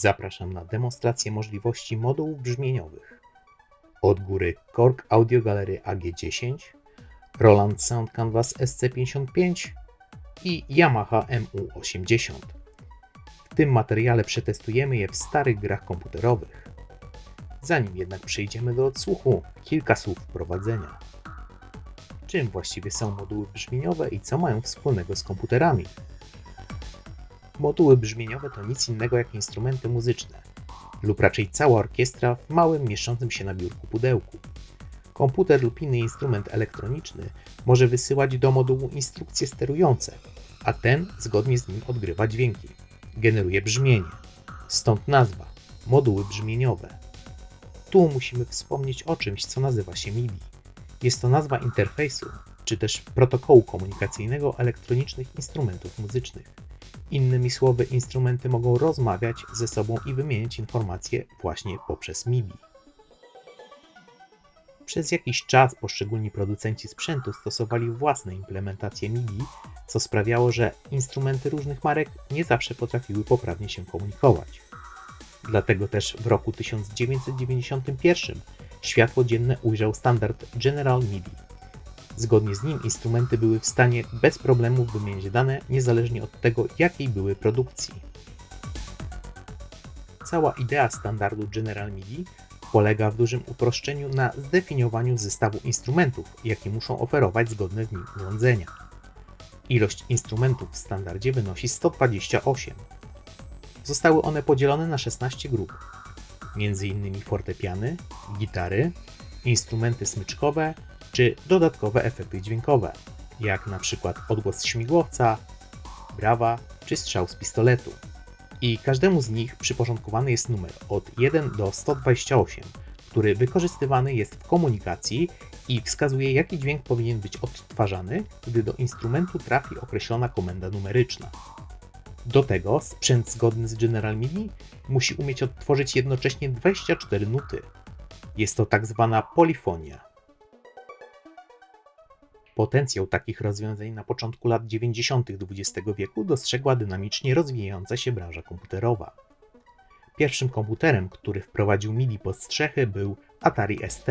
Zapraszam na demonstrację możliwości modułów brzmieniowych. Od góry Korg Audio Gallery AG10, Roland Sound Canvas SC55 i Yamaha MU80. W tym materiale przetestujemy je w starych grach komputerowych. Zanim jednak przejdziemy do odsłuchu, kilka słów wprowadzenia. Czym właściwie są moduły brzmieniowe i co mają wspólnego z komputerami? Moduły brzmieniowe to nic innego jak instrumenty muzyczne, lub raczej cała orkiestra w małym, mieszczącym się na biurku pudełku. Komputer lub inny instrument elektroniczny może wysyłać do modułu instrukcje sterujące, a ten zgodnie z nim odgrywa dźwięki. Generuje brzmienie. Stąd nazwa moduły brzmieniowe. Tu musimy wspomnieć o czymś, co nazywa się MIDI. Jest to nazwa interfejsu, czy też protokołu komunikacyjnego elektronicznych instrumentów muzycznych. Innymi słowy, instrumenty mogą rozmawiać ze sobą i wymieniać informacje właśnie poprzez MIDI. Przez jakiś czas poszczególni producenci sprzętu stosowali własne implementacje MIDI, co sprawiało, że instrumenty różnych marek nie zawsze potrafiły poprawnie się komunikować. Dlatego też w roku 1991 światło dzienne ujrzał standard General MIDI. Zgodnie z nim instrumenty były w stanie bez problemu wymieniać dane niezależnie od tego, jakiej były produkcji. Cała idea standardu General MIDI polega w dużym uproszczeniu na zdefiniowaniu zestawu instrumentów, jakie muszą oferować zgodne z nim urządzenia. Ilość instrumentów w standardzie wynosi 128. Zostały one podzielone na 16 grup, m.in. fortepiany, gitary, instrumenty smyczkowe czy dodatkowe efekty dźwiękowe, jak na przykład odgłos śmigłowca, brawa czy strzał z pistoletu. I każdemu z nich przyporządkowany jest numer od 1 do 128, który wykorzystywany jest w komunikacji i wskazuje, jaki dźwięk powinien być odtwarzany, gdy do instrumentu trafi określona komenda numeryczna. Do tego sprzęt zgodny z General MIDI musi umieć odtworzyć jednocześnie 24 nuty. Jest to tak zwana polifonia. Potencjał takich rozwiązań na początku lat 90. XX wieku dostrzegła dynamicznie rozwijająca się branża komputerowa. Pierwszym komputerem, który wprowadził MIDI pod strzechy był Atari ST.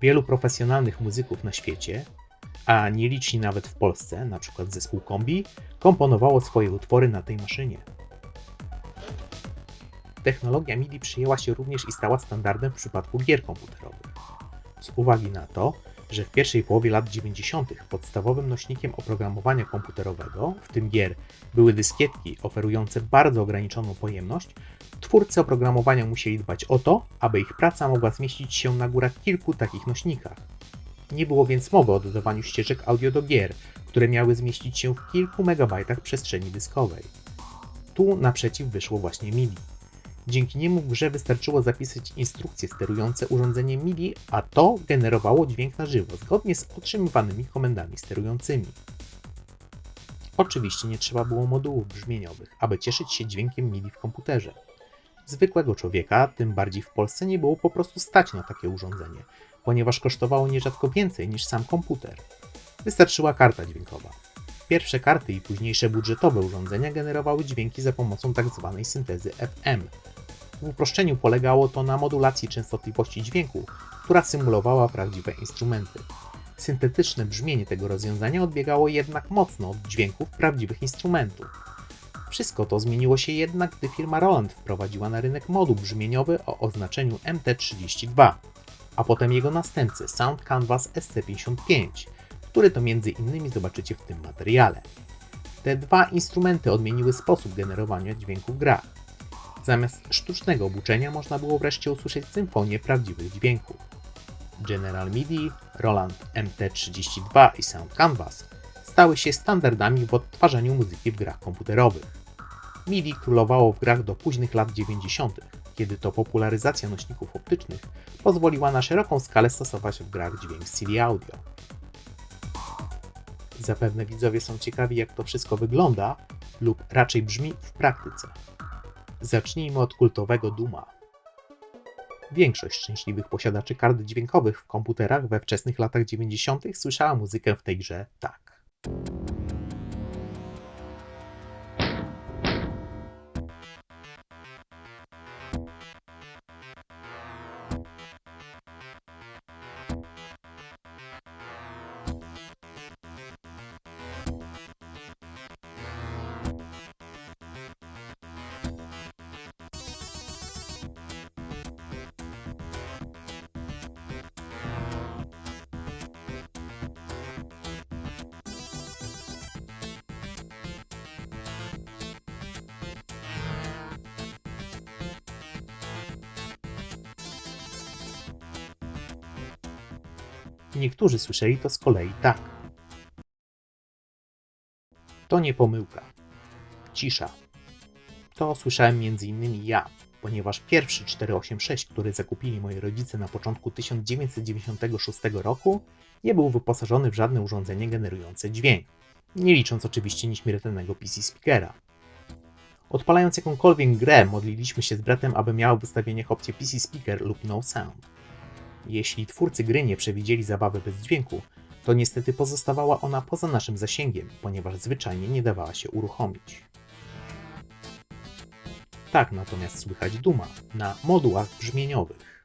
Wielu profesjonalnych muzyków na świecie, a nieliczni nawet w Polsce, np. zespół Kombi, komponowało swoje utwory na tej maszynie. Technologia MIDI przyjęła się również i stała standardem w przypadku gier komputerowych. Z uwagi na to, że w pierwszej połowie lat 90. podstawowym nośnikiem oprogramowania komputerowego, w tym gier, były dyskietki oferujące bardzo ograniczoną pojemność, twórcy oprogramowania musieli dbać o to, aby ich praca mogła zmieścić się na górach kilku takich nośnikach. Nie było więc mowy o dodawaniu ścieżek audio do gier, które miały zmieścić się w kilku megabajtach przestrzeni dyskowej. Tu naprzeciw wyszło właśnie MIDI. Dzięki niemu w grze wystarczyło zapisać instrukcje sterujące urządzeniem MIDI, a to generowało dźwięk na żywo, zgodnie z otrzymywanymi komendami sterującymi. Oczywiście nie trzeba było modułów brzmieniowych, aby cieszyć się dźwiękiem MIDI w komputerze. Zwykłego człowieka, tym bardziej w Polsce, nie było po prostu stać na takie urządzenie, ponieważ kosztowało nierzadko więcej niż sam komputer. Wystarczyła karta dźwiękowa. Pierwsze karty i późniejsze budżetowe urządzenia generowały dźwięki za pomocą tzw. syntezy FM. W uproszczeniu polegało to na modulacji częstotliwości dźwięku, która symulowała prawdziwe instrumenty. Syntetyczne brzmienie tego rozwiązania odbiegało jednak mocno od dźwięków prawdziwych instrumentów. Wszystko to zmieniło się jednak, gdy firma Roland wprowadziła na rynek moduł brzmieniowy o oznaczeniu MT32, a potem jego następcy Sound Canvas SC55, który to między innymi zobaczycie w tym materiale. Te dwa instrumenty odmieniły sposób generowania dźwięku w grach. Zamiast sztucznego obuczenia można było wreszcie usłyszeć symfonię prawdziwych dźwięków. General MIDI, Roland MT32 i Sound Canvas stały się standardami w odtwarzaniu muzyki w grach komputerowych. MIDI królowało w grach do późnych lat 90., kiedy to popularyzacja nośników optycznych pozwoliła na szeroką skalę stosować w grach dźwięk CD audio. Zapewne widzowie są ciekawi, jak to wszystko wygląda, lub raczej brzmi w praktyce. Zacznijmy od kultowego Duma. Większość szczęśliwych posiadaczy kart dźwiękowych w komputerach we wczesnych latach 90. słyszała muzykę w tej grze tak. Niektórzy słyszeli to z kolei tak. To nie pomyłka. Cisza. To słyszałem m.in. ja, ponieważ pierwszy 486, który zakupili moi rodzice na początku 1996 roku, nie był wyposażony w żadne urządzenie generujące dźwięk, nie licząc oczywiście nieśmiertelnego PC Speakera. Odpalając jakąkolwiek grę, modliliśmy się z bratem, aby miała w ustawieniach opcję PC Speaker lub No Sound. Jeśli twórcy gry nie przewidzieli zabawy bez dźwięku, to niestety pozostawała ona poza naszym zasięgiem, ponieważ zwyczajnie nie dawała się uruchomić. Tak natomiast słychać duma na modułach brzmieniowych.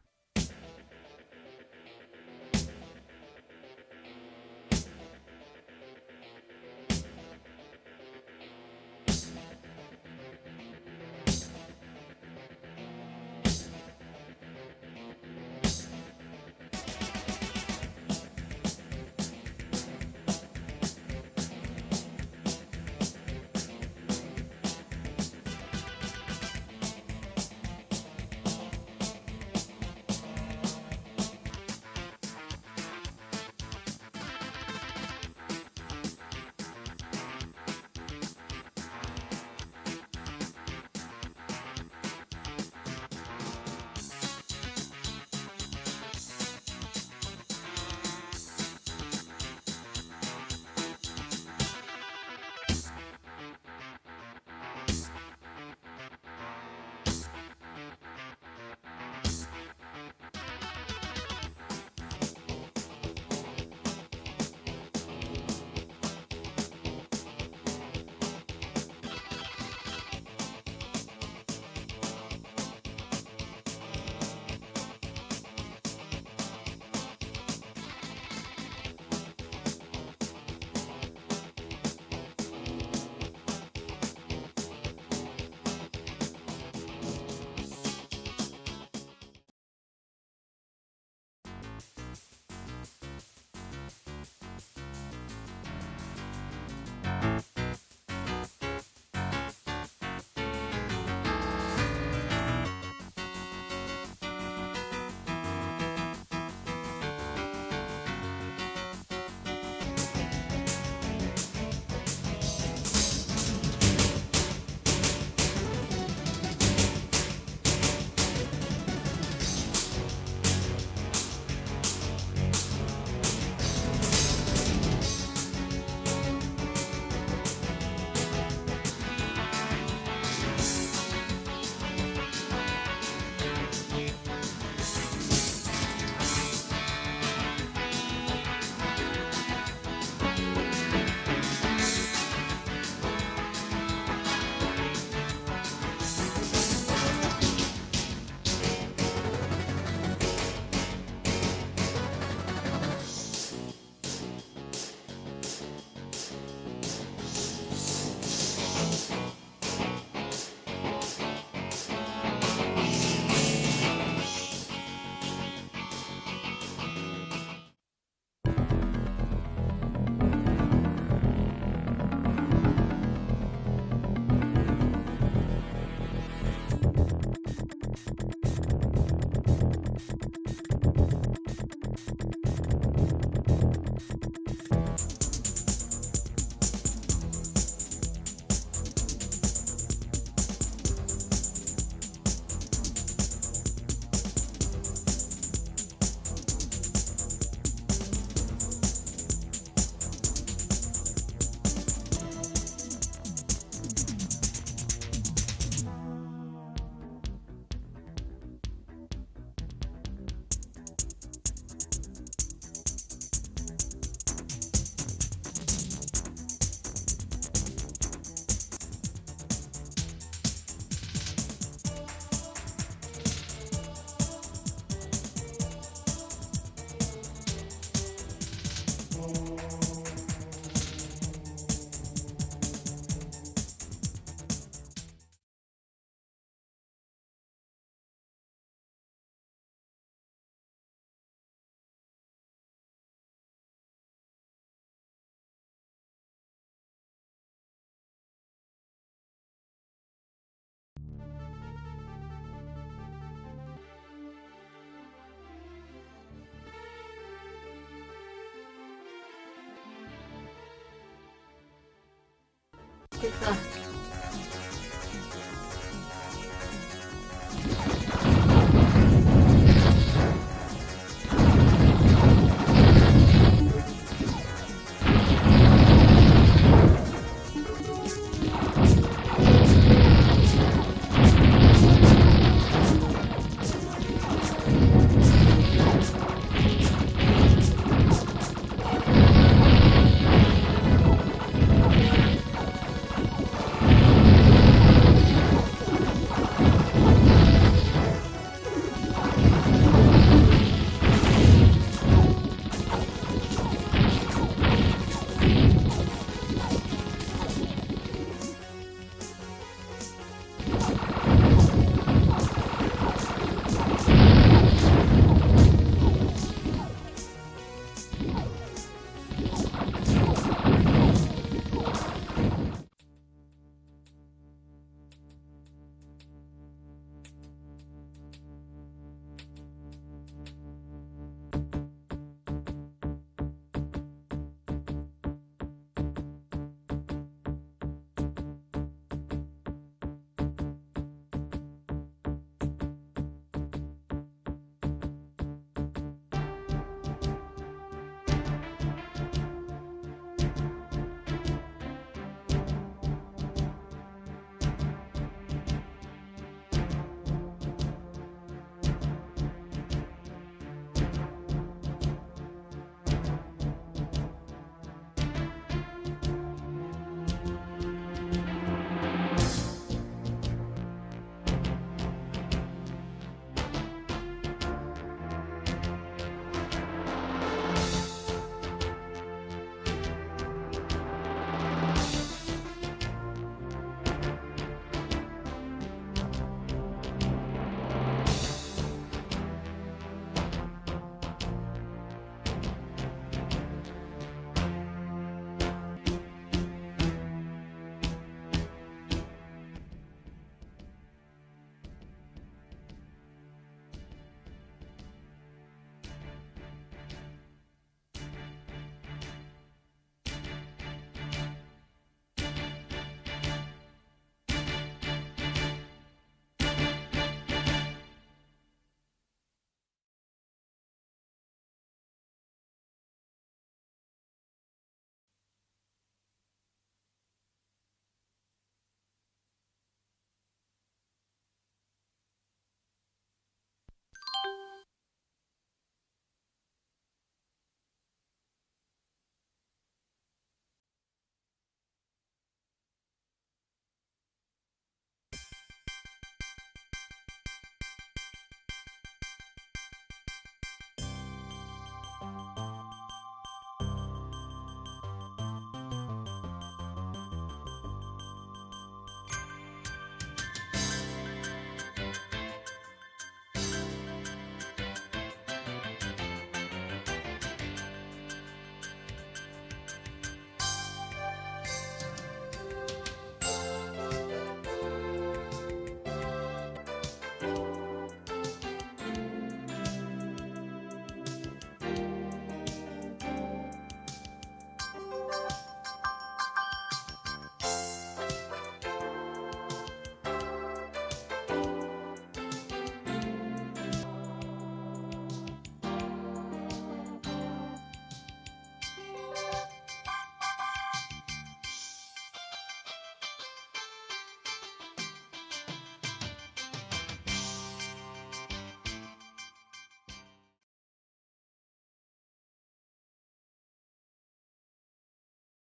嗯